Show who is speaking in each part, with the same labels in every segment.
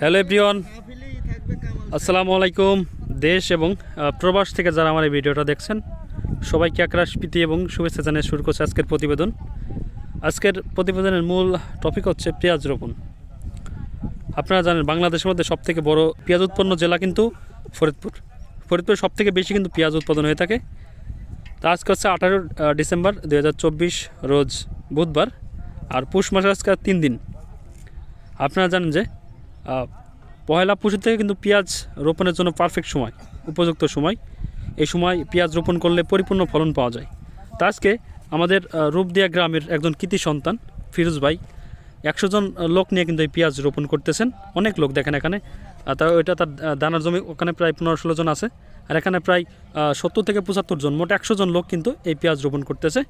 Speaker 1: Hello everyone. আসসালামু আলাইকুম। দেশ এবং প্রবাস থেকে যারা আমার এই ভিডিওটা দেখছেন, সবাইকে একরাশ প্রীতি এবং শুভেচ্ছা জানিয়ে শুরু করছে আজকের প্রতিবেদন। আজকের প্রতিবেদনের মূল টপিক হচ্ছে পেঁয়াজ রোপণ। আপনারা জানেন, বাংলাদেশের মধ্যে সবথেকে বড় পেঁয়াজ উৎপন্ন জেলা কিন্তু ফরিদপুর। ফরিদপুর সব থেকে বেশি কিন্তু পেঁয়াজ উৎপাদন হয়ে থাকে। তা আজকে হচ্ছে আঠারো ডিসেম্বর দু হাজার চব্বিশ রোজ বুধবার, আর পুষ মাসে আজকে তিন দিন। আপনারা জানেন যে পয়লা পুষের থেকে কিন্তু পেঁয়াজ রোপণের জন্য পারফেক্ট সময়, উপযুক্ত সময়। এই সময় পেঁয়াজ রোপণ করলে পরিপূর্ণ ফলন পাওয়া যায়। তা আজকে আমাদের রূপদিয়া গ্রামের একজন কৃতি সন্তান, ফিরোজ ভাই, একশো জন লোক নিয়ে কিন্তু এই পেঁয়াজ রোপণ করতেছেন। অনেক লোক দেখেন এখানে। আর তা ওইটা তার দানার জমি, ওখানে প্রায় পনেরো ষোলো জন আছে। আর এখানে প্রায় সত্তর থেকে পঁচাত্তর জন, মোট একশো জন লোক কিন্তু এই পেঁয়াজ রোপণ করতেছে।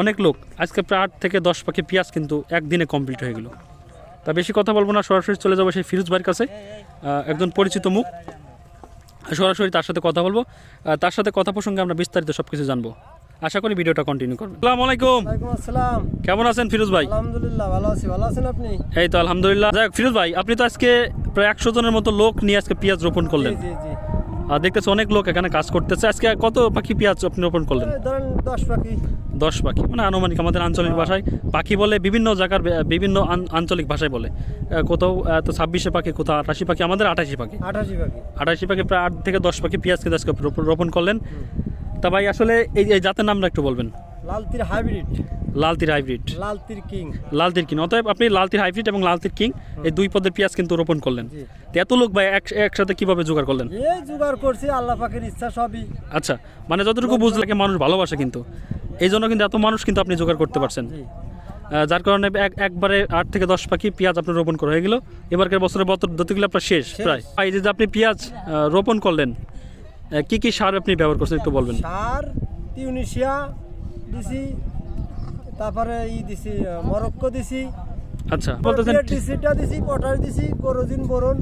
Speaker 1: অনেক লোক, আজকে প্রায় আট থেকে দশ পাখি পেঁয়াজ কিন্তু একদিনে কমপ্লিট হয়ে গেলো। তা বেশি কথা বলব না সরাসরি চলে যাব সেই ফিরোজ ভাইয়ের কাছে। একজন পরিচিত মুখ। সরাসরি তার সাথে কথা বলব। তার সাথে কথা প্রসঙ্গে আমরা বিস্তারিত সব কিছু জানব। আশা করি ভিডিওটা কন্টিনিউ করবেন। আসসালামু আলাইকুম।
Speaker 2: আসসালাম।
Speaker 1: কেমন আছেন ফিরোজ ভাই?
Speaker 2: আলহামদুলিল্লাহ ভালো আছি। ভালো আছেন আপনি?
Speaker 1: এই তো আলহামদুলিল্লাহ। যাক ফিরোজ ভাই আপনি তো আজকে প্রায় একশো জনের মতো লোক নিয়ে আজকে পেঁয়াজ রোপণ করলেন।
Speaker 2: জি জি জি।
Speaker 1: আর দেখতেছি অনেক লোক এখানে কাজ করতেছে। আজকে কত পাখি পেঁয়াজ আপনি রোপণ করলেন?
Speaker 2: ধরেন দশ পাখি।
Speaker 1: দশ পাখি মানে আনুমানিক আমাদের আঞ্চলিক ভাষায়। পাখি বলে বিভিন্ন জায়গার বিভিন্ন আঞ্চলিক ভাষায় বলে। কোথাও তো ছাব্বিশে পাখি কোথাও আটাশি পাখি আমাদের আঠাশি পাখি।
Speaker 2: আঠাশি পাখি।
Speaker 1: আঠাশি পাখি প্রায় আট থেকে দশ পাখি পেঁয়াজ কিন্তু আজকে রোপণ করলেন। তা ভাই আসলে এই জাতের নামটা একটু বলবেন।
Speaker 2: Lalteer hybrid.
Speaker 1: Lalteer hybrid.
Speaker 2: Lalteer king.
Speaker 1: Lalteer king. অতএব আপনি লালতির হাইব্রিড এবং লালতির কিং এই দুই পদের পেঁয়াজ কিন্তু রোপণ করলেন। এত লোক ভাই এক- একসাথে কীভাবে জোগাড় করলেন?
Speaker 2: এই জোগাড় করছি আল্লাহ পাকের ইচ্ছা সবই।
Speaker 1: আচ্ছা মানে যতটুকু বুঝলে মানুষ ভালোবাসে কিন্তু। এই জন্য কিন্তু এত মানুষ কিন্তু আপনি জোগাড় করতে পারছেন। যার কারণে এক একবারে আট থেকে দশ পাখি পেঁয়াজ আপনি রোপণ করা হয়ে গেল। এবারকার বছরের বছর দতিগুলো আপনার শেষ। প্রায়। এই যে আপনি পেঁয়াজ রোপণ করলেন কি কি সার আপনি ব্যবহার করছেন একটু বলবেন?
Speaker 2: সার টিউনিশিয়া দিছি তারপরে ই দিছি মরক্কো দিছি।
Speaker 1: আচ্ছা বলতেছেন
Speaker 2: ডিসিটা দিছি পটাশ দিছি করোজিন বোরন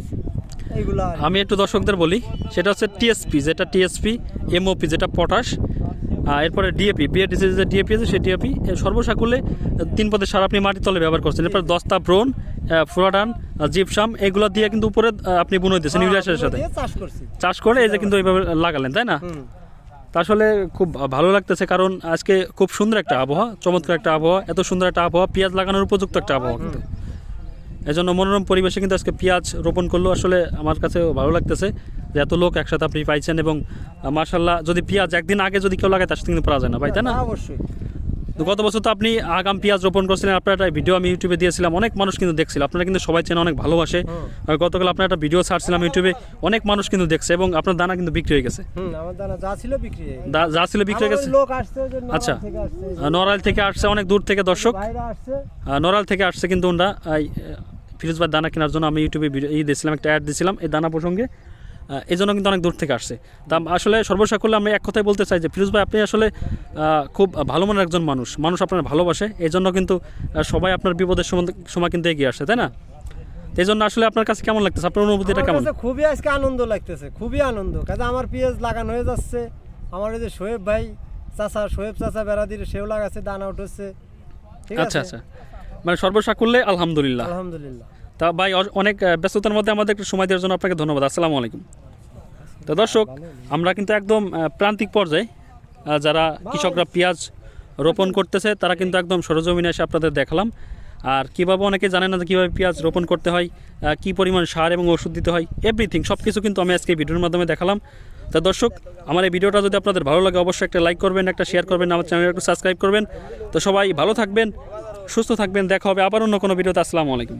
Speaker 2: এইগুলা।
Speaker 1: আমি একটু দর্শকদের বলি সেটা হচ্ছে টিএসপি যেটা টিএসপি এমওপি যেটা পটাশ এরপরে ডিএপি বিএডিসি যে ডিএপি আছে সেই ডিএপি সর্বসাকুল্যে আহ, তিন পদের সার আপনি মাটির তলে ব্যবহার করছেন। এরপর দস্তা ব্রোন ফ্লোরাডান জিপসাম এগুলো দিয়ে কিন্তু উপরে আপনি বুনে দিয়েছেন ইউরিয়া সারের সাথে।
Speaker 2: চাষ করছি।
Speaker 1: চাষ করে এই যে কিন্তু এইভাবে লাগালেন তাই না? তা আসলে খুব ভালো লাগতেছে কারণ আজকে খুব সুন্দর একটা আবহাওয়া, চমৎকার একটা আবহাওয়া, এত সুন্দর একটা আবহাওয়া, পেঁয়াজ লাগানোর উপযুক্ত একটা আবহাওয়া কিন্তু। এজন্য মনোরম পরিবেশে কিন্তু আজকে পেঁয়াজ রোপণ করল, আসলে আমার কাছে ভালো লাগতেছে যে এত লোক একসাথে আপনি পাইছেন এবং মার্শাল্লাহ যদি পেঁয়াজ একদিন আগে যদি কেউ লাগায় তার সাথে কিন্তু পারা যায় না, ভাই, তাই না,
Speaker 2: অবশ্যই।
Speaker 1: গত বছর তো আপনি আগাম পেঁয়াজ রোপণ করছিলেন আপনার একটা ভিডিও আমি ইউটিউবে দিয়েছিলাম অনেক মানুষ কিন্তু দেখছিল। আপনারা কিন্তু সবাই চেনে অনেক ভালোবাসে। গতকাল আপনার একটা ভিডিও ছাড়ছিলাম ইউটিউবে অনেক মানুষ কিন্তু দেখছে এবং আপনার দানা কিন্তু বিক্রি হয়ে গেছে।
Speaker 2: যা ছিল বিক্রি হয়ে গেছে।
Speaker 1: আচ্ছা। নড়াইল থেকে আসছে অনেক দূর থেকে দর্শক। নড়াইল থেকে আসছে কিন্তু ওনারা এই, আহ, ফিরোজ ভাই দানা কেনার জন্য আমি ইউটিউবে ভিডিও ই দিয়েছিলাম একটা অ্যাড দিয়েছিলাম এই দানা প্রসঙ্গে। আহ, এই জন্য কিন্তু অনেক দূর থেকে আসছে। তা আসলে সর্বসাকুল্যে আমি এক কথাই বলতে চাই যে ফিরোজ ভাই আপনি আসলে খুব ভালো মনের একজন মানুষ। মানুষ আপনার ভালোবাসে এই জন্য কিন্তু সবাই আপনার বিপদের সময় কিন্তু এগিয়ে আসছে তাই না? এই জন্য আসলে আপনার কাছে কেমন লাগতেছে? আপনার অনুভূতিটা কেমন?
Speaker 2: খুবই আজকে আনন্দ লাগতেছে খুবই আনন্দ। কাজে আমার পিএস লাগানো হয়ে যাচ্ছে। আমার ওই যে শোয়েব ভাই চাচা শোয়েব চাচা বেড়াদির সেও লাগাচ্ছে দানা উঠেছে।
Speaker 1: আচ্ছা আচ্ছা। মানে সর্বসাকুল্যে আলহামদুলিল্লাহ।
Speaker 2: আলহামদুলিল্লাহ।
Speaker 1: তা ভাই অনেক ব্যস্ততার মধ্যে আমাদের একটু সময় দেওয়ার জন্য আপনাকে ধন্যবাদ। আসসালামু আলাইকুম। তো দর্শক, আমরা কিন্তু একদম প্রান্তিক পর্যায়ে যারা কৃষকরা পেঁয়াজ রোপণ করতেছে, তারা কিন্তু একদম সরজমিনে এসে আপনাদের দেখালাম। আর কীভাবে অনেকে জানে না যে কীভাবে পেঁয়াজ রোপণ করতে হয় কী পরিমাণ সার এবং ওষুধ দিতে হয় এভরিথিং সব কিছু কিন্তু আমি আজকে ভিডিওর মাধ্যমে দেখালাম। তা দর্শক, আমার এই ভিডিওটা যদি আপনাদের ভালো লাগে, অবশ্যই একটা লাইক করবেন, একটা শেয়ার করবেন, আমার চ্যানেল একটু সাবস্ক্রাইব করবেন। তো সবাই ভালো থাকবেন, সুস্থ থাকবেন, দেখা হবে আবার অন্য কোনো ভিডিওতে। আসসালামু আলাইকুম।